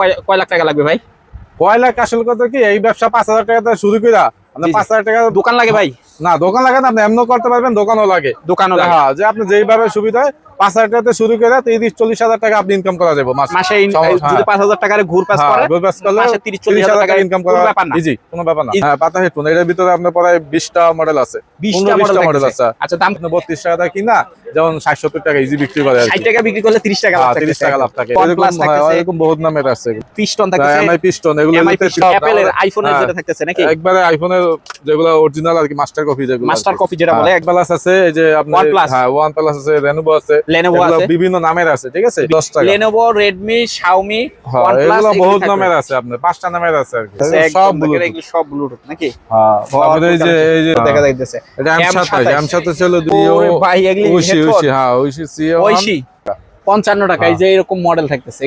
কয়- লাখ টাকা লাগবে ভাই? কয় লাখ আসল কথা কি? এই ব্যবসা পাঁচ হাজার টাকা শুরু করা জি। পাঁচ হাজার টাকা দোকান লাগে ভাই? না দোকান লাগে না আপনি এমনও করতে পারবেন দোকানও লাগে। দোকানও লাগে। হ্যাঁ যে আপনি যেইভাবে সুবিধা হয় পাঁচ হাজার টাকা শুরু করে তিরিশ চল্লিশ হাজার টাকা আপনি ইনকাম করা যাবে মাসে। হ্যাঁ। পাঁচ হাজার টাকার ঘুর পাস করে হ্যাঁ, পাস করলে মাসে 30 তিরিশ হাজার টাকা ইনকাম করা ব্যাপার না। কোনো ব্যাপার না। হ্যাঁ পাতা হেডফোন এটার ভিতরে আপনার প্রায় বিশটা মডেল আছে। 20টা পনেরো, মডেল আছে। আচ্ছা দাম বত্রিশ টাকা কিনা যেমন ষাট সত্তর টাকা ইজি বিক্রি করে ষাট টাকা বিক্রি করলে তিরিশ টাকা হ্যাঁ, তিরিশ টাকা লাভ থাকে। এরকম বহুত নামের আছে। পিস্টন থাকতেছে। এমআই পিস্টন এগুলো অ্যাপেলের আইফোনের। যেটা থাকতেছে নাকি? একবারে আইফোনের যেগুলো অরিজিনাল আর কি মাস্টার কপি যেগুলো মাস্টার কপি যেটা বলে এক প্লাস আছে। এই যে আপনার হ্যাঁ ওয়ান প্লাস আছে রেনোভো আছে। লেনোভো আছে। বিভিন্ন নামের আছে ঠিক আছে? দশ টাকা। লেনোভো রেডমি শাওমি OnePlus এগুলো বহুত নামের আছে আপনার পাঁচটা নামের আছে আর কি। সব এগুলো সব ব্লুটুথ নাকি? হ্যাঁ, তারপরে এই যে এই যে দেখা যাইতেছে। এটা এম সাতাশ M27 এম সাতাশ ছিল দুই ভাই এগুলি হ্যাঁ ঐশী সি ঐশী। পঞ্চান্ন টাকা এই যে এরকম মডেল থাকতেছে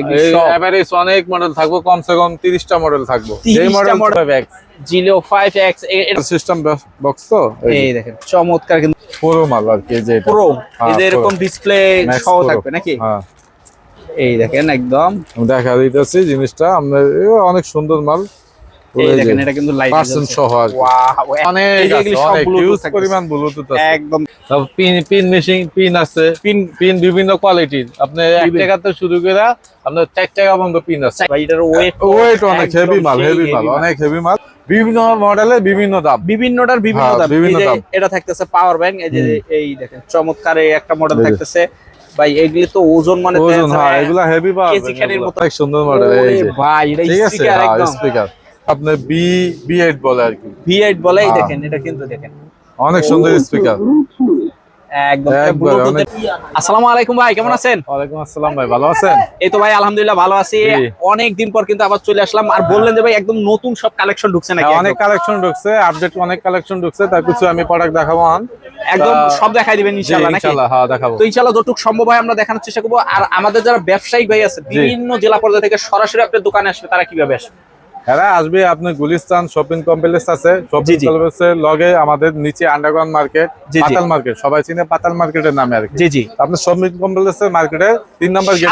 এভারেজ অনেক মডেল থাকব কমসে কম তিরিশটা মডেল থাকব। 30 এই টা মডেল জিলো ফাইভ এক্স সিস্টেম বক্স তো? এই দেখেন চমৎকার কিন্তু। পুরো মাল আর কি যে। প্রো। হ্যাঁ, এরকম ডিসপ্লে সহ থাকবে নাকি? হ্যাঁ। এই দেখেন একদম। দেখা দিতেছি জিনিসটা আমরা অনেক সুন্দর মাল। দেখেন এটা কিন্তু লাইট পার্সেন্ট সহ অনেক এই যে আছে, এগুলি সব অনেক হিউজ পরিমাণ ব্লুটুথ আছে। একদম। পিন পিন মেশিন পিন আছে। পিন পিন বিভিন্ন কোয়ালিটির আপনি এক টাকা থেকে শুরু করে আপনার চার টাকা পর্যন্ত পিন আছে। ভাই এটার ওয়েট ওয়েট অনেক হেভি মাল হেভি মাল অনেক হেভি মাল। বিভিন্ন মডেলের বিভিন্ন দাম। বিভিন্নটার বিভিন্ন হ্যাঁ, দাম। বিভিন্ন দাম। এটা থাকতেছে পাওয়ার ব্যাংক এই যে এই দেখেন চমৎকার একটা মডেল থাকতেছে। ভাই এগুলি তো ওজন মানে ওজন হ্যাঁ এগুলা হেভি পাওয়ার। অনেক সুন্দর মডেল ওরে এই যে। ভাই এটা স্পিকার হ্যাঁ একদম। স্পিকার আপনার বি বি এইট বলে আর কি। V8 বলে এই হ্যাঁ। দেখেন এটা কিন্তু দেখেন। অনেক সুন্দর স্পিকার একদম একবারে Bluetooth এর- আসসালামু আলাইকুম ভাই কেমন আছেন? ওয়ালাইকুম আসসালাম ভাই ভালো আছেন? এই তো ভাই আলহামদুলিল্লাহ ভালো আছি। অনেক দিন পর কিন্তু আবার চলে আসলাম। আর বললেন যে ভাই একদম নতুন সব কালেকশন ঢুকছে নাকি হ্যাঁ, অনেক কালেকশন ঢুকছে আপডেট অনেক কালেকশন ঢুকছে তার কিছু আমি প্রোডাক্ট দেখাবো একদম সব দেখাই দিবেন ইনশাআল্লাহ নাকি? ইনশাআল্লাহ হ্যাঁ দেখাবো। তো ইনশাআল্লাহ যতটুকু সম্ভব হয় আমরা দেখানোর চেষ্টা করব। আর আমাদের যারা ব্যবসায়িক ভাই আছে বিভিন্ন জেলা পর্যায়ে থেকে সরাসরি আপনার দোকানে আসবে তারা কীভাবে আসবে? হ্যাঁ আসবে আপনি গুলিস্তান শপিং কমপ্লেক্স আছে শপিং কমপ্লেক্সের লগে আমাদের নিচে আন্ডারগ্রাউন্ড মার্কেট। পাতাল মার্কেট সবাই চিনে পাতাল মার্কেটের নামে আর জি জি আপনার শপিং কমপ্লেক্সের মার্কেটে তিন নম্বর গেট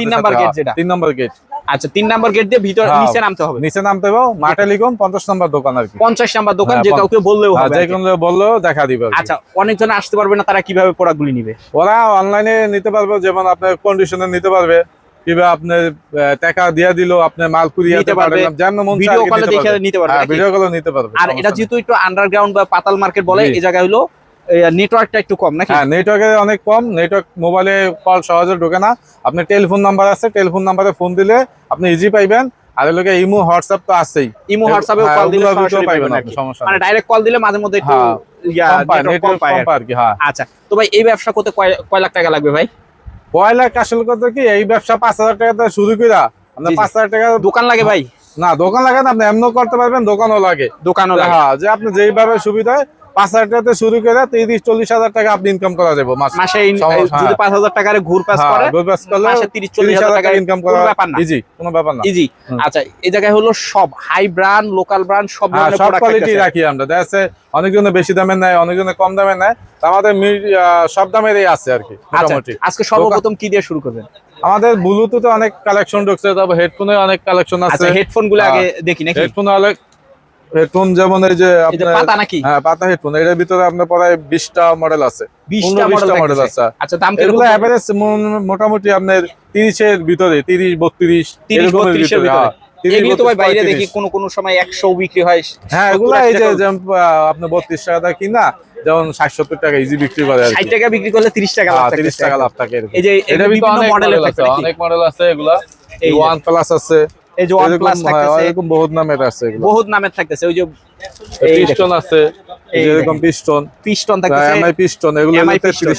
তিন নাম্বার গেট যেটা। তিন নম্বর গেট আচ্ছা তিন নাম্বার গেট দিয়ে ভিতর হ্যাঁ। নিচে নামতে হবে নিচে নামতে হবে মাঠে লিখুন পঞ্চাশ নম্বর দোকান আর কি পঞ্চাশ নাম্বার দোকান হ্যাঁ, যে। কাউকে বললেও হ্যাঁ, হবে যে কোনো বলল দেখা দিবে। আচ্ছা অনেকজন আসতে পারবে না তারা কীভাবে প্রোডাক্টগুলি নিবে ওরা অনলাইনে নিতে পারবে যেমন আপনার কন্ডিশনে নিতে পারবে কিংবা আপনার টাকা দিয়ে দিল আপনার মাল কুরিয়ে নিতে পারবে। যেমন মন ভিডিও কলে দেখে নিতে পারবে? ভিডিও কলে নিতে পারবে আর এটা যেহেতু একটু আন্ডারগ্রাউন্ড বা পাতাল মার্কেট বলে এই জায়গায় হলো নেটওয়ার্কটা একটু কম নাকি? হ্যাঁ নেটওয়ার্কে অনেক কম নেটওয়ার্ক মোবাইলে কল সহজে ঢোকে না। আপনার টেলিফোন নাম্বার আছে টেলিফোন নাম্বারে ফোন দিলে আপনি ইজি পাইবেন। আর লোকে ইমো হোয়াটসঅ্যাপ তো আছেই। ইমো হোয়াটসঅ্যাপে হ্যাঁ, কল দিলে ওগুলোর ভিতরেও সরাসরি পাইবেন আপনি। সমস্যা মানে ডাইরেক্ট কল দিলে মাঝে মধ্যে একটু হ্যাঁ, আর কি। হ্যাঁ। আচ্ছা তো ভাই এই ব্যবসা করতে কয় লাখ টাকা লাগবে ভাই? কয় কাশল আসল কথা কি এই ব্যবসা পাঁচ হাজার টাকা শুরু করা আপনার। পাঁচ হাজার টাকা দোকান লাগে ভাই। না দোকান লাগে না আপনি এমনও করতে পারবেন দোকানও লাগে। দোকানও লাগে। হ্যাঁ যে আপনি যেইভাবে সুবিধা হয় পাঁচ হাজার টাকা শুরু করে তিরিশ চল্লিশ হাজার টাকা আপনি ইনকাম করা যাবে মাসে। যদি হ্যাঁ। পাঁচ হাজার টাকার ঘুর পাস হ্যাঁ, করে গোল পাস করলে তিরিশ চল্লিশ হাজার টাকা ইনকাম করা ব্যাপার না। ইজি কোনো ব্যাপার না। ইজি আচ্ছা এই জায়গায় হলো সব হাই ব্র্যান্ড লোকাল ব্র্যান্ড সব হ্যাঁ সব কোয়ালিটি রাখি আমরা। দেখা যাচ্ছে অনেকজনে বেশি দামের নেয় অনেকজনে কম দামের নেয়। আমাদের সব দামেরই আছে আর কি আচ্ছা মোটামুটি। আজকে সর্বপ্রথম কি দিয়ে শুরু করবেন? আমাদের ব্লুটুথে অনেক কালেকশন ঢুকছে তারপর হেডফোনে অনেক কালেকশন আছে। আচ্ছা হেডফোনগুলো আগে দেখি নাকি? হেডফোন অনেক হেডফোন যেমন এই যে আপনার পাতা নাকি? হ্যাঁ পাতা হেডফোন এটার ভিতরে আপনার প্রায় বিশটা মডেল আছে। 20টা পনেরো, মডেল 20টা আছে। আচ্ছা দাম এগুলো অ্যাভারেজ মোটামুটি আপনার তিরিশের ভিতরে তিরিশ বত্রিশ 30 32 এর ভিতরে, ভিতরে। হ্যাঁ। 30, এগুলো তো ভাই 32, বাইরে দেখি কোন কোন সময় 100 বিক্রি হয় হ্যাঁ 70 এগুলো এই যে টাকা। কিনা যেমন ষাট সত্তর টাকা ইজি বিক্রি করে আর 60 টাকা বিক্রি করলে 30 টাকা লাভ হ্যাঁ, থাকে টাকা লাভ থাকে এই যে এটার এটার ভিতরে বিভিন্ন অনেক মডেল আছে অনেক মডেল আছে এগুলা। ওয়ান প্লাস আছে। এই যে OnePlus এরকম, হ্যাঁ, থাকতেছে এরকম বহুত নামের আছে এগুলো। বহুত নামের থাকতেছে ওই যে পিস্টন আছে এই এরকম পিস্টন। পিস্টন থাকতেছে এমআই পিস্টন এগুলো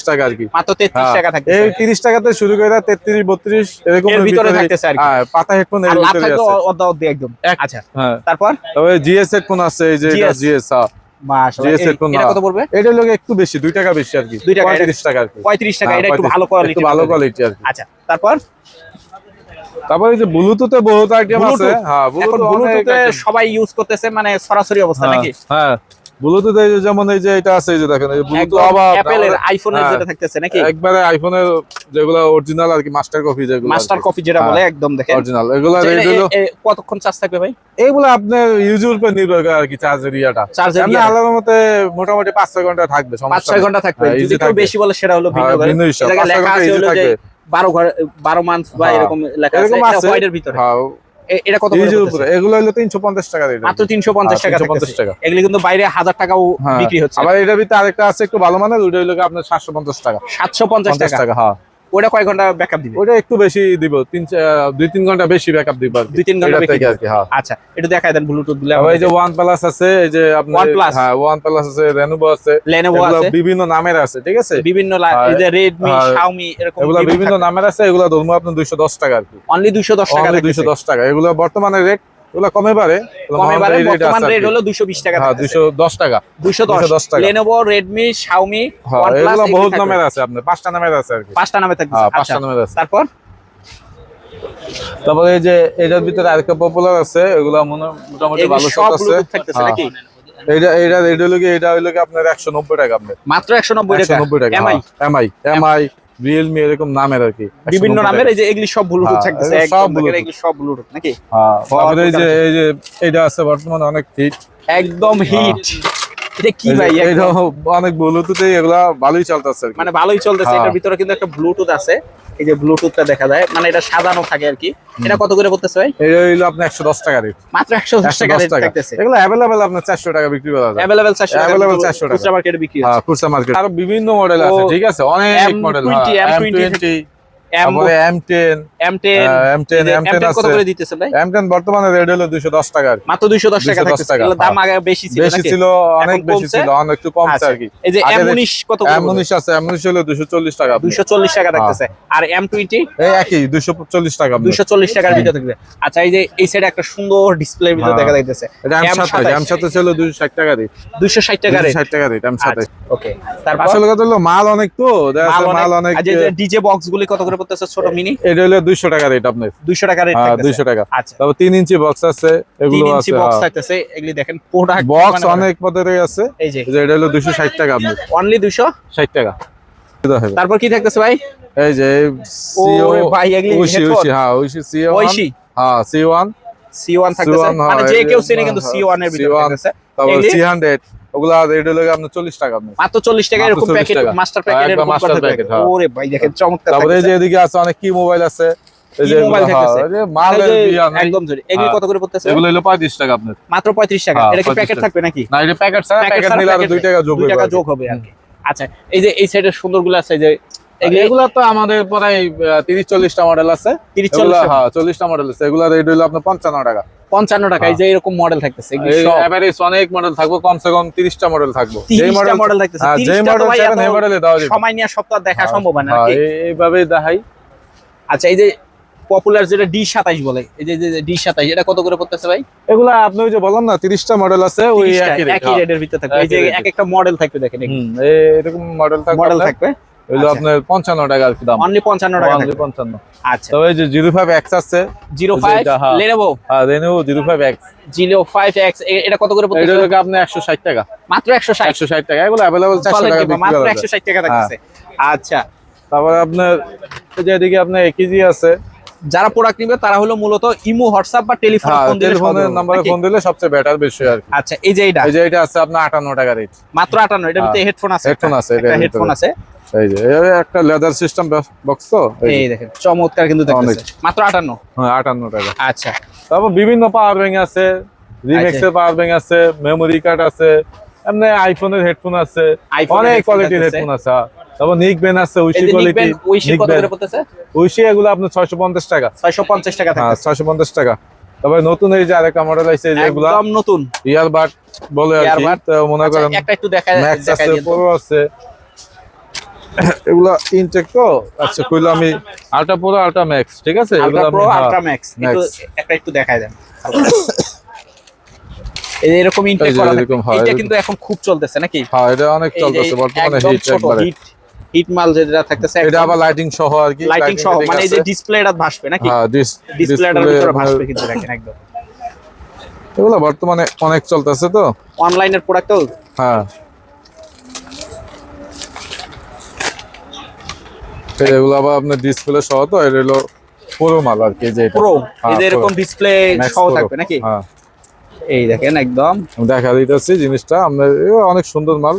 টাকা আর কি। মাত্র 33 হ্যাঁ, টাকা থাকতেছে। এই তিরিশ টাকাতে শুরু করে তেত্রিশ বত্রিশ এরকম এর ভিতরে থাকতেছে আর কি। পাতা হেডফোন এর আর লাভ ভিতরে আছে। অর্ধা একদম। আচ্ছা হ্যাঁ। তারপর? তবে জিএস হেডফোন আছে এই যে জিএস। GS এটা লোক একটু বেশি দুই টাকা বেশি আর কি। দুই টাকা, পঁয়ত্রিশ টাকা আর কি। 35 টাকা হ্যাঁ, এটা একটু ভালো কোয়ালিটি ভালো কোয়ালিটি আর আচ্ছা তারপর? তারপরে এই যে ব্লুটুথে বহুত আইটেম আছে? হ্যাঁ এখন ব্লুটুথ সবাই ইউজ করতেছে মানে সরাসরি অবস্থা নাকি হ্যাঁ ব্লুটুথ যেমন এই যে এটা আছে এই যে দেখেন এই ব্লুটুথ আবার অ্যাপেলের আইফোনের হ্যাঁ। যেটা থাকতেছে নাকি একবারে আইফোনের যেগুলো অরিজিনাল আর কি মাস্টার কপি যেগুলো মাস্টার কপি যেটা হ্যাঁ। বলে একদম দেখেন অরিজিনাল এগুলো কতক্ষণ চার্জ থাকবে ভাই এইগুলো আপনার ইউজের উপর নির্ভর করে আর কি চার্জের ইয়াটা চার্জের এমনি আলাদা মতে মোটামুটি পাঁচ ছয় ঘণ্টা থাকবে পাঁচ সমস্যা ছয় নেই। ঘণ্টা থাকবে হ্যাঁ, যদি থাকবে। বেশি বলে সেটা হলো ভিন্ন হ্যাঁ, করে লেখা আছে হলো যে। বারো ঘর বারো মান্থ বা হ্যাঁ। এরকম লেখা আছে হোয়াইটের ভিতরে। হ্যাঁ, এটা কত এগুলো হলো টাকা রেট মাত্র হ্যাঁ, টাকা 350 টাকা। এগুলো কিন্তু বাইরে টাকাও বিক্রি হচ্ছে। আবার এটার ভিতরে আরেকটা আছে একটু ভালো মানের ওইটা হলো আপনার সাতশো পঞ্চাশ টাকা। সাতশো পঞ্চাশ পঞ্চাশ টাকা। টাকা হ্যাঁ। ওটা কয় ঘণ্টা ব্যাকআপ দিবে? ওটা একটু বেশি দিব তিন দুই তিন ঘণ্টা বেশি ব্যাকআপ দিব দুই তিন ঘণ্টা হ্যাঁ। আচ্ছা দেখায় দেন ব্লুটুথগুলো। আবার এই যে ওয়ান প্লাস আছে এই যে আপনার OnePlus? হ্যাঁ ওয়ান প্লাস আছে। আছে লেনোভো আছে। বিভিন্ন নামের আছে ঠিক আছে? বিভিন্ন লা- এই যে রেডমি শাওমি এরকম এগুলো বিভিন্ন নামের আছে এগুলো ধরবো আপনার দুইশো দশ টাকা আর কি। অনলি 210 টাকা দুইশো দুইশো দশ টাকা। এগুলো বর্তমানে রেট এগুলো কমে পারে কমে rate বর্তমান রেট হলো 220 টাকা হ্যাঁ দুইশো দশ টাকা। 210 210 টাকা। লেনোভো রেডমি শাওমি হ্যাঁ OnePlus এগুলো বহুত নামের আছে আপনার পাঁচটা নামের আছে আর কি। পাঁচটা নামে থাকবে। হ্যাঁ আচ্ছা পাঁচটা নামের আছে। তারপর? তারপরে এই যে এটার ভিতরে আরেকটা পপুলার আছে এগুলো মনে মোটামুটি ভালো ব্লুটুথ থাকতেছে হ্যাঁ। নাকি? এইটা এইটা এইটা হলো কি এটা হলো কি আপনার একশো নব্বই টাকা আপনার। মাত্র 190 একশো টাকা? নব্বই টাকা এমআই এমআই এমআই রিয়েলমি এরকম নামের আর কি বিভিন্ন নামের এই যে এগুলি সব ব্লুটুথ হ্যাঁ, থাকতেছে সব এগুলি সব ব্লুটুথ নাকি? হ্যাঁ তারপরে এই যে এই যে এটা আছে বর্তমানে অনেক হিট একদম হিট এটা কি ভাই এটা একদম? অনেক ব্লুটুথে এগুলা ভালোই চলতেছে আর কি মানে ভালোই চলতেছে হ্যাঁ। এটার ভিতরে কিন্তু একটা ব্লুটুথ আছে এই যে ব্লুটুথটা দেখা যায় মানে এটা সাজানো থাকে আর কি এটা কত করে পড়তেছে ভাই এটা হইলো আপনার একশো দশ টাকা রেট মাত্র 110 টাকা একশো দশ রেট টাকা থাকতেছে এগুলো অ্যাভেলেবেল আপনার চারশো টাকা বিক্রি করা যায় अवेलेबल 400 টাকা Available কিন্তু 400 টাকা। খুচরা মার্কেটে বিক্রি হ্যাঁ হচ্ছে খুচরা মার্কেট আরো বিভিন্ন মডেল আছে ও, ঠিক আছে অনেক M20, মডেল M20 M20 তারপরে M10 M10 M10 এই যে M10 M10 কত আছে। করে দিতেছে ভাই? M10 বর্তমানে রেট হলো 210 টাকা মাত্র 210 টাকা 210 থাকতেছে। টাকা, দাম। আগে বেশি ছিল বেশি ছিল অনেক বেশি ছিল অনেক একটু কমছে। আর কি। এই যে আগে M19 কত করে বলব? M19 আছে M19 হলো 240 টাকা আপনার। 240 টাকা থাকতেছে। আর M20 এই একই 240 টাকা আপনার। 240 টাকার ভিতরে থাকবে। আচ্ছা এই যে এই সাইডে একটা সুন্দর ডিসপ্লের ভিতরে হ্যাঁ। দেখা যাইতেছে। এটা M7 M7 ছিল 260 টাকা 260 টাকা রেট 260 টাকা রেট M7 ওকে তারপর? আসলে কথা হলো মাল অনেক তো মাল অনেক। ডিজে বক্স গুলি কত করে ভিতরে পড়তেছে ছোট মিনি এটা হলো 200 টাকা রেট আপনার। 200 টাকা রেট হ্যাঁ 200 টাকা। আচ্ছা। তারপর 3 ইঞ্চি বক্স আছে এগুলো আছে 3 ইঞ্চি বক্স এগুলি দেখেন প্রোডাক্ট মানে বক্স অনেক পদের আছে। এই যে। এটা হলো 260 টাকা অনলি 260 টাকা। তারপর কি থাকতেছে ভাই? এই যে সিও ভাই এগুলি উশি উশি হ্যাঁ উশি সিও উশি হ্যাঁ সি1 সি1 থাকতেছে। হ্যাঁ, মানে যে কেউ চিনে কিন্তু হ্যাঁ, সি1 এর ভিতরে থাকতেছে। তারপর 300 ওগুলা রেট হলো আপনার 40 টাকা মাত্র 40 টাকা এরকম প্যাকেট মাস্টার হ্যাঁ, প্যাকেট এরকম মাস্টার প্যাকেট হ্যাঁ। ওরে ভাই দেখেন চমৎকার তারপরে যে এদিকে আছে অনেক কি মোবাইল আছে? এগুলো, হ্যাঁ, হ্যাঁ। 35 টাকা আপনার। মাত্র 35 টাকা। হ্যাঁ, এটা কি প্যাকেট থাকবে নাকি? না এটা প্যাকেট ছাড়া Packet প্যাকেট ছাড়া নিলে আরও packet 2 টাকা যোগ হবে আচ্ছা এই যে এই সাইডের সুন্দরগুলো আছে এই যে এগুলি এগুলো তো আমাদের প্রায় 30 40টা মডেল আছে। 30 এগুলো 40 হ্যাঁ 40টা মডেল আছে। এগুলো রেট আপনার 55 টাকা। 55 টাকা এই যে এরকম মডেল থাকতেছে এভারেজ অনেক মডেল থাকবে কমসে কম 30টা মডেল থাকবে। 30টা মডেল থাকতেছে হ্যাঁ, যে মডেল চাইবেন এই মডেলে দেওয়া যাবে। সময় নিয়ে সপ্তাহ দেখা হ্যাঁ, সম্ভব না হ্যাঁ, এইভাবে দেখাই। আচ্ছা এই যে পপুলার যেটা ডি সাতাইশ বলে এই যে ডি সাতাইশ এটা কত করে পড়তেছে ভাই? এগুলা আপনি ওই যে বললাম না 30টা মডেল আছে ওই 30টা, একই একই রেট রেটের ভিতরে থাকবে এই যে এক একটা মডেল থাকবে দেখেন এরকম মডেল থাকবে মডেল থাকবে। হইলো আচ্ছা। আপনার 55 টাকা আর কি দাম অনলি পঞ্চান্ন টাকা Only থাকবে 55 আচ্ছা তবে এই যে 05X আছে জিরো এই যে ফাইভ এটা, হ্যাঁ। লেনেভো আর Reno 05X zero five X এটা কত করে এটা পড়তেছে হলো আপনি 160 টাকা মাত্র একশো ষাট 160 টাকা এগুলো अवेलेबल 400 টাকা বিক্রি মাত্র করা একশো যায় ষাট টাকা থাকতেছে আচ্ছা তারপরে আপনার এই যে এদিকে আপনার একেজি আছে যারা প্রোডাক্ট নিবে তারা হলো মূলত ইমো হোয়াটসঅ্যাপ বা টেলিফোন হ্যাঁ ফোন দিলে টেলিফোনের সহজ হবে, নাম্বারে নাকি? ফোন দিলে সবচেয়ে বেটার বেশি আর কি আচ্ছা এই যে এটা এই যে এটা আছে আপনার 58 টাকা রেট মাত্র আটান্ন এটার ভিতরে হেডফোন আছে Headphone একটা। আছে, এটার একটা ভিতরে। হেডফোন আছে এই যে এই একটা লেদার সিস্টেম বক্স তো? এই দেখেন চমৎকার কিন্তু দেখতেছে। মাত্র আটান্ন? হ্যাঁ 58 টাকা। আচ্ছা। তারপর বিভিন্ন পাওয়ার ব্যাংক আছে রিমেক্স আচ্ছা। এর পাওয়ার ব্যাংক আছে মেমোরি কার্ড আছে এমনি আইফোনের হেডফোন আছে অনেক কোয়ালিটির হেডফোন আছে তারপর নিক বেন আছে উইশি কোয়ালিটি উইশি কত করে পড়তেছে? উইশি এগুলো আপনার 650 টাকা। ছয়শো পঞ্চাশ টাকা হ্যাঁ থাকতেছে। 650 টাকা। তবে নতুন এই যে আরেকটা মডেল আছে একদম নতুন। ইয়ারবাড বলে আর কি। তো মনে আচ্ছা, করেন একটা একটু দেখা ম্যাক্স আছে প্রো আছে। এগুলা ইনটেক তো? আচ্ছা কইলো আমি আলট্রা প্রো আলট্রা ম্যাক্স ঠিক আছে? এগুলো প্রো হ্যাঁ, ম্যাক্স। একটু একটা একটু দেখায় দেন। এই যে এরকম ইনটেক করা হ্যাঁ, এইটা কিন্তু এখন খুব চলতেছে নাকি? হ্যাঁ এটা অনেক চলতেছে বর্তমানে হিট একবারে হিট হিট মাল যেটা থাকতেছে এটা আবার লাইটিং সহ আর কি লাইটিং সহ মানে এই যে ডিসপ্লেটা ভাসবে নাকি? হ্যাঁ ডিসপ্লেটার ভিতরে ভাসবে কিন্তু দেখেন একদম। এগুলো বর্তমানে অনেক চলতেছে তো। অনলাইনের প্রোডাক্ট তো? হ্যাঁ। এগুলো আবার আপনার ডিসপ্লে সহ তো এটা হলো পুরো মাল আর কি যে প্রো? হ্যাঁ, এরকম ডিসপ্লে সহ থাকবে নাকি? হ্যাঁ। এই দেখেন একদম। দেখা দিতেছি জিনিসটা আপনার অনেক সুন্দর মাল।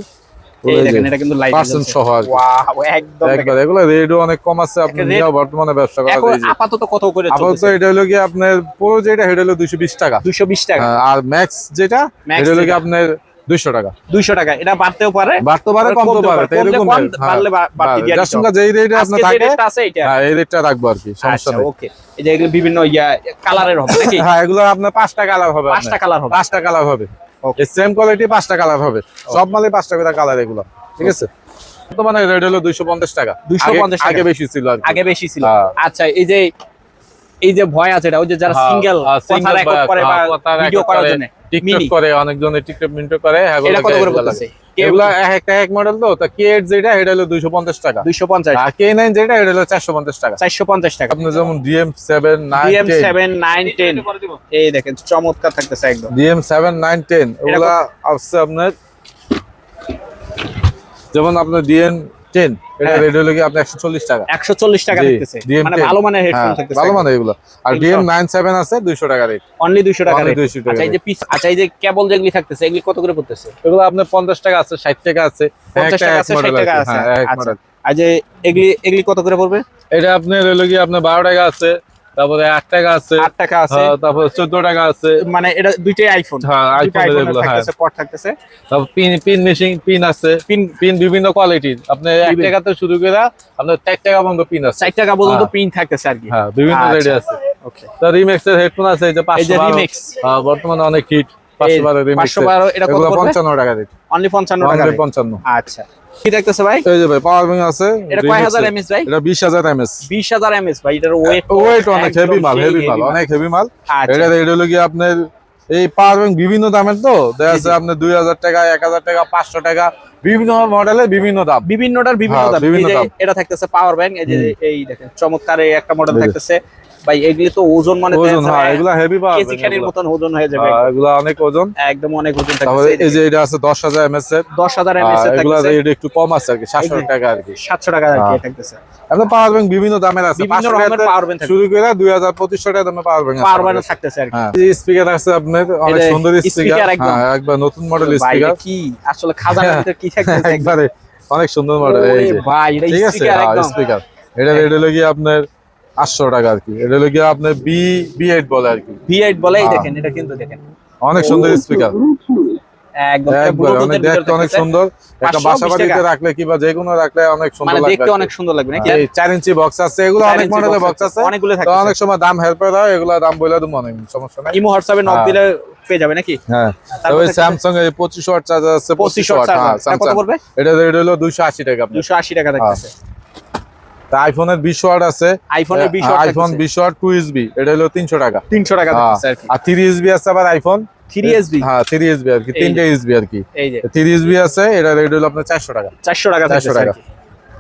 আপনার পুরো যেটা দুইশো বিশ টাকা। 220 টাকা। হ্যাঁ, আর ম্যাক্স যেটা এটা হলো কি যেটা। আপনার দুইশো টাকা। 200 টাকা এটা বাড়তেও পারে বাড়তে পারে কমতে পারে। পারে। তো এরকম হ্যাঁ। বাড়লে বাড়তি দিয়ে যার সঙ্গে যেই রেটে থাকে রেটটা আছে এটা হ্যাঁ এই রেটটা রাখব আর কি সমস্যা আচ্ছা নেই। ওকে এই যে এগুলো বিভিন্ন ইয়া কালারের হবে নাকি? হ্যাঁ এগুলো আপনার পাঁচটা কালার হবে পাঁচটা কালার হবে। পাঁচটা কালার হবে. সেম কোয়ালিটি পাঁচটা কালার হবে। সব মালে পাঁচটা করে কালার এগুলো ঠিক আছে? বর্তমানে রেট হলো দুইশো পঞ্চাশ টাকা। 250 টাকা। আগে বেশি ছিল আগে বেশি ছিল। হ্যাঁ। আচ্ছা এই যে এই যে ভয় আছে এটা ওই যে যারা সিঙ্গেল কথা রেকর্ড করে বা ভিডিও করার জন্য টিকটক করে অনেকজনে টিকটক মিন্ট করে এটা কত করে বলতেছে? এগুলা এক মডেল তো যেটা এটা হলো 450 টাকা। 450 টাকা। যেমন DM7 9 DM7 9 10 এই দেখেন চমৎকার থাকতেছে একদম। আসছে আপনার যেমন আপনার 10 এটা হ্যাঁ। রেট হলো আপনি 140 টাকা? 140 টাকা দেখতেছে। মানে ভালো মানের হেডফোন হ্যাঁ, থাকতেছে। ভালো মানের এগুলো। আর DM97 আছে 200 টাকা রেট অনলি 200 টাকা রেট আচ্ছা এই যে পিস আচ্ছা এই যে কেবল যেগুলি থাকতেছে এগুলি কত করে পড়তেছে? এগুলো আপনার 50 টাকা আছে 60 টাকা আছে 50 টাকা আছে 60 টাকা আছে। হ্যাঁ, আচ্ছা। আর এগুলি এগুলি কত করে পড়বে? এটা আপনার হলো কি আপনার 12 টাকা আছে তারপরে আট টাকা আছে। 8 টাকা আছে। হ্যাঁ, তারপরে চোদ্দ টাকা আছে। মানে এটা দুইটাই আইফোন হ্যাঁ আইফোন এগুলো হ্যাঁ। থাকতেছে পট থাকতেছে। তারপর পিন পিন মেশিন পিন আছে। পিন পিন বিভিন্ন কোয়ালিটির আপনি এক টাকা তো শুরু করে আপনার চার টাকা পর্যন্ত পিন আছে। 4 টাকা পর্যন্ত হ্যাঁ। প্রিন্ট থাকতেছে আর কি। হ্যাঁ বিভিন্ন আচ্ছা। রেডি আছে। ওকে তো রিমেক্স এর হেডফোন আছে যে পাঁচশো রিমিক্স হ্যাঁ, বর্তমানে অনেক হিট পাঁচশো বারো রিমেক্স 512 এটা? পঞ্চান্ন টাকা রেট অনলি 55 টাকা পঞ্চান্ন। আচ্ছা। কি ভাই? এই যে ভাই পাওয়ার ব্যাংক আছে এটা কয় হাজার এমএস ভাই? এটা বিশ হাজার এমএস 20000 এমএস ভাই এটার ওয়েট ওয়েট অনেক হেভি মাল হেভি মাল অনেক হেভি মাল। আচ্ছা। এটা রেট হলো কি আপনার এই পাওয়ার ব্যাংক বিভিন্ন দামের তো দেখা যাচ্ছে। আপনার দুই হাজার টাকা এক হাজার টাকা পাঁচশো টাকা বিভিন্ন মডেলের বিভিন্ন দাম। বিভিন্নটার বিভিন্ন হ্যাঁ, দাম। বিভিন্ন দাম। এটা থাকতেছে পাওয়ার ব্যাংক এই যে এই দেখেন চমৎকার এই একটা মডেল থাকতেছে। ভাই এগুলি তো ওজন মানে ওজন হ্যাঁ এগুলা হেভি পাওয়ার কেজি খানির মতন ওজন হয়ে যাবে। এগুলা অনেক ওজন। একদম অনেক ওজন থাকতেছে এই যে এটা আছে দশ হাজার এমএস এর। 10000 এমএস এর এগুলা থাকতেছে। রেট একটু কম আছে আর কি সাতশো এই যে। টাকা আর কি। 700 টাকা আর কি হ্যাঁ। থাকতেছে। পাওয়ার ব্যাংক বিভিন্ন দামের আছে। বিভিন্ন রকমের পাওয়ার ব্যাংক শুরু করে দুই হাজার পঁচিশশো টাকা দামে পাওয়ার ব্যাংক পাওয়ার ব্যাংক থাকতেছে আর কি। হ্যাঁ স্পিকার আছে আপনার অনেক সুন্দর স্পিকার হ্যাঁ একবার নতুন মডেল স্পিকার কি? আসলে খাজানার ভিতরে কি থাকতেছে একবারে অনেক সুন্দর মডেল এই যে। ভাই এটা ঠিক আছে? স্পিকার একদম। স্পিকার এটা হলো কি আপনার আটশো টাকা আর কি। এটা হলো কি আপনার বি বি এইট বলে আর কি। V8 বলেই হ্যাঁ। দেখেন এটা কিন্তু দেখেন। অনেক সুন্দর স্পিকার অনেক সুন্দর। একটা বাসা বাড়িতে। রাখলে কিংবা যে কোনো রাখলে অনেক সুন্দর মানে লাগবে দেখতে অনেক সুন্দর লাগবে নাকি? ইঞ্চি বক্স আছে এগুলো অনেক মডেলের বক্স আছে। অনেকগুলো তো অনেক সময় দাম হেল্পের হয় এগুলো দাম বলে সমস্যা নাই। ইমো হোয়াটসঅ্যাপে নক হ্যাঁ। দিলে পেয়ে যাবে নাকি? হ্যাঁ। স্যামসাং এর ওয়াট চার্জার আছে 25 ওয়াট ওয়াট হ্যাঁ কত পড়বে? এটা রেট হলো টাকা আপনার। 280 টাকা তা আইফোনের বিশ ওয়াট আছে। আইফোনের 20 ওয়াট আইফোন বিশ ওয়াট টু এসবি এটা হলো তিনশো টাকা। 300 টাকা হ্যাঁ। আর কি। আর আছে আবার আইফোন 3SB হ্যাঁ থ্রি এসবি আর কি তিনটে আর কি। এই যে। থ্রি আছে এটা রেট হলো আপনার চারশো টাকা। 400 টাকা 400 টাকা।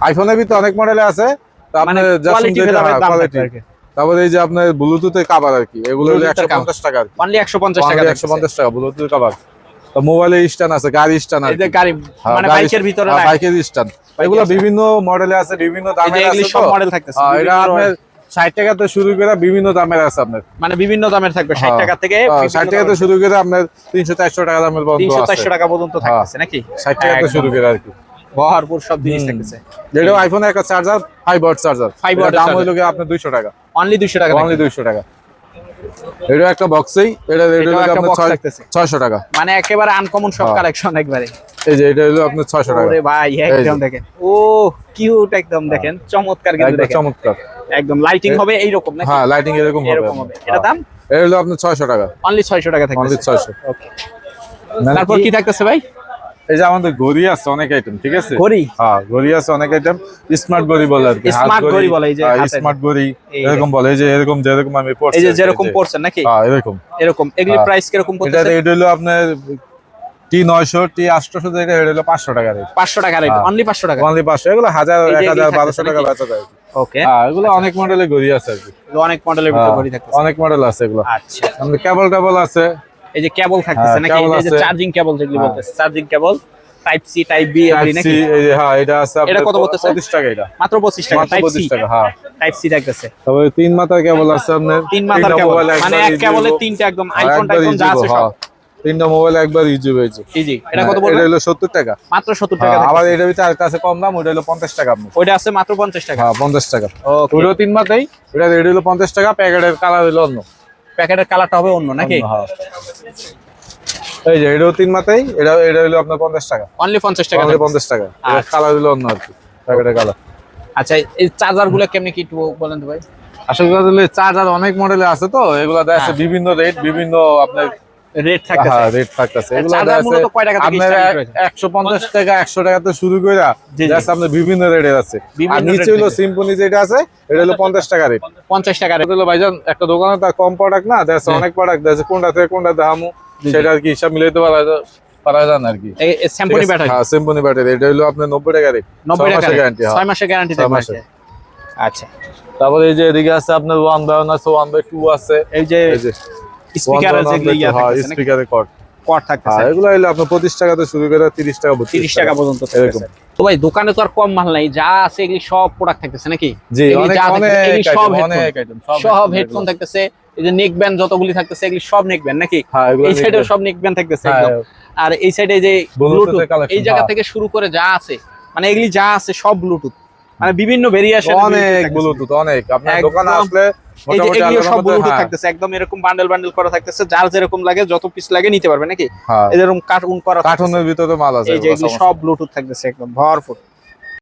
আইফোনের ভিতরে অনেক মডেল আছে তো মানে আপনার কোয়ালিটি দাম কোয়ালিটি তারপরে এই যে আপনার ব্লুটুথের কাভার আর কি এগুলো হলো Bluetooth একশো এর cover। পঞ্চাশ টাকা আর কি। অনলি 150 টাকা একশো থাকতেছে। পঞ্চাশ টাকা ব্লুটুথের কাভার তো মোবাইলে স্ট্যান্ড আছে গাড়ি স্ট্যান্ড এই যে গাড়ি মানে বাইকের ভিতরে বাইকের স্ট্যান্ড এগুলো বিভিন্ন মডেলে আছে বিভিন্ন দামের আছে সব মডেল থাকতেছে হ্যাঁ, এটা আপনার ষাট টাকা থেকে শুরু করে বিভিন্ন দামের আছে আপনার। মানে বিভিন্ন দামের থাকবে 60 হ্যাঁ। টাকা থেকে ষাট টাকা থেকে শুরু করে আপনার তিনশো চারশো টাকা দামের পর্যন্ত 300 400 টাকা পর্যন্ত থাকতেছে নাকি? ষাট টাকা থেকে শুরু করে আর কি। ভরপুর সব জিনিস। থাকতেছে। যেটা আইফোনের একটা charger five watt charger 5 five watt দাম গিয়ে আপনার দুইশো টাকা। অনলি 200 টাকা অনলি দুইশো টাকা। এটা একটা বক্সেই এটা এটাও হলো আপনার box ছয়- থাকতেছে। ছয়শো টাকা। মানে একেবারে আনকমন সব হ্যাঁ। কালেকশন একবারে। এই যে এটা হলো আপনার ছয়শো টাকা। ওরে ভাই একদম। দেখেন। ও কিউট একদম দেখেন। চমৎকার কিন্তু দেখেন। চমৎকার। একদম লাইটিং হবে এইরকম নাকি? হ্যাঁ লাইটিং এরকম হবে। এরকম হবে। এটা দাম? এটা হলো আপনার ছয়শো টাকা। অনলি 600 টাকা অনলি থাকবে ছয়শো। ওকে তারপর কি থাকতেছে ভাই? এই যে আমাদের ঘড়ি আছে অনেক আইটেম ঠিক আছে? ঘড়ি? হ্যাঁ ঘড়ি আছে অনেক আইটেম স্মার্ট ঘড়ি বলে আর কি ঘড়ি বলে, এই যে স্মার্ট ঘড়ি এরকম বলে এই যে এরকম যেরকম আমি পড়ছি এই যে যেরকম নাকি? হ্যাঁ এরকম। এরকম। এগুলি হ্যাঁ। প্রাইস কীরকম এটা রেট হলো আপনার টি নয়শো টি আটশোশো যেটা রেট হলো পাঁচশো টাকা রেট 500 টাকা রেট হ্যাঁ। অনলি 500 টাকা? অনলি পাঁচশো এগুলো হাজার এক হাজার বারোশো টাকা বেচা যায়। ওকে হ্যাঁ এগুলো অনেক মডেলের ঘড়ি আছে আর কি। অনেক মডেলের হ্যাঁ, ঘড়ি অনেক মডেল আছে এগুলো। আচ্ছা। কেবল টেবল আছে। এই যে কেবল থাকতেছে হ্যাঁ, নাকি? এই যে চার্জিং কেবল যেগুলো হ্যাঁ। বলতেছে charging cable type C type B এগুলি নাকি? এই যে, হ্যাঁ এটা আছে এটা কত বলতেছে? পঁচিশ টাকা এটা। মাত্র পঁচিশ টাকা টাইপ সি টাকা হ্যাঁ। টাইপ সি থাকতেছে। তারপরে তিন মাথার কেবল আছে আপনার। তিন মাথার কেবল মানে এক কেবলে তিনটা একদম আইফোন একবার টাইফোন যা আছে সব। হ্যাঁ। তিনটা মোবাইল একবার ইউজ হয়েছে জি জি এটা কত হ্যাঁ, বলব এটা হলো সত্তর টাকা। মাত্র সত্তর হ্যাঁ, টাকা আবার। এটার ভিতরে আরেকটা আছে কম দাম ওটা হলো পঞ্চাশ টাকা আপনার। ওইটা আছে মাত্র পঞ্চাশ টাকা। হ্যাঁ পঞ্চাশ টাকা। ওকে ওইটাও তিন মাথাই এটা এটা হলো পঞ্চাশ টাকা প্যাকেটের কালার হলো অন্য। প্যাকেটের কালারটা হবে অন্য নাকি হ্যাঁ। এই যে এটাও তিন মাথাই এটা এটা হলো আপনার পঞ্চাশ টাকা অনলি পঞ্চাশ টাকা অনলি। পঞ্চাশ টাকা আর কালার হলো অন্য আর কি প্যাকেটের কালার আচ্ছা এই চার্জারগুলো কেমনি কি একটু বলেন তো ভাই আসলে চার্জার অনেক মডেলে আছে তো এগুলো দেখা হ্যাঁ। বিভিন্ন রেট বিভিন্ন আপনার রেট থাকতেছে। হ্যাঁ রেট থাকতেছে। এগুলো মূলত কয় টাকা থেকে আপনার থেকে শুরু বিভিন্ন আছে। আর নিচে হলো। সিম্পনি যেটা আছে এটা হলো পঞ্চাশ টাকা রেট পঞ্চাশ টাকা এটা হলো ভাইজান একটা দোকানে তার কম প্রোডাক্ট না অনেক প্রোডাক্ট কোনটা থেকে কোনটা দামু জি, জি। সেটা কি হিসাব মিলাইতে পারা যায়- পারা যায় না আর কি। ব্যাটারি হ্যাঁ সিম্পনি ব্যাটারি এটা হলো আপনার নব্বই টাকা রেট নব্বই টাকা গ্যারান্টি ছয় মাসের গ্যারান্টি ছয় আচ্ছা। তারপরে এই যে এদিকে আছে আপনার ওয়ান বাই ওয়ান আছে। ওয়ান বাই টু আছে এই যে। এই যেগুলো ইয়া থাকতেছে নাকি? স্পিকারের কট থাকতেছে। হ্যাঁ এগুলো হলো আপনার পঁচিশ টাকা থেকে শুরু করে তিরিশ টাকা বত্রিশ তিরিশ টাকা পর্যন্ত এরকম। তো ভাই দোকানে তো আর কম মাল নাই যা আছে এগুলি সব প্রোডাক্ট থাকতেছে নাকি? জি অনেক অনেক সব হেডফোন থাকতেছে। এই যে নেক ব্যান্ড যতগুলি থাকতেছে এগুলি সব নেক ব্যান্ড নাকি? হ্যাঁ এই সাইডেও সব নেক ব্যান্ড থাকতেছে হ্যাঁ, একদম। আর এই সাইডে যে ব্লুটুথ এই জায়গা হ্যাঁ। থেকে শুরু করে যা আছে মানে এগুলি যা আছে সব ব্লুটুথ মানে বিভিন্ন ভেরিয়েশন অনেক ব্লুটুথ অনেক আপনার। দোকানে আসলে এগুলো সব ব্লুটুথ হ্যাঁ, থাকতেছে একদম এরকম বান্ডেল বান্ডেল করা থাকতেছে যার যেরকম লাগে যত পিস লাগে নিতে পারবে নাকি এরকম কার্টুন করা। কার্টুনের ভিতরে মাল আছে এই যে। সব ব্লুটুথ থাকতেছে একদম ভরপুর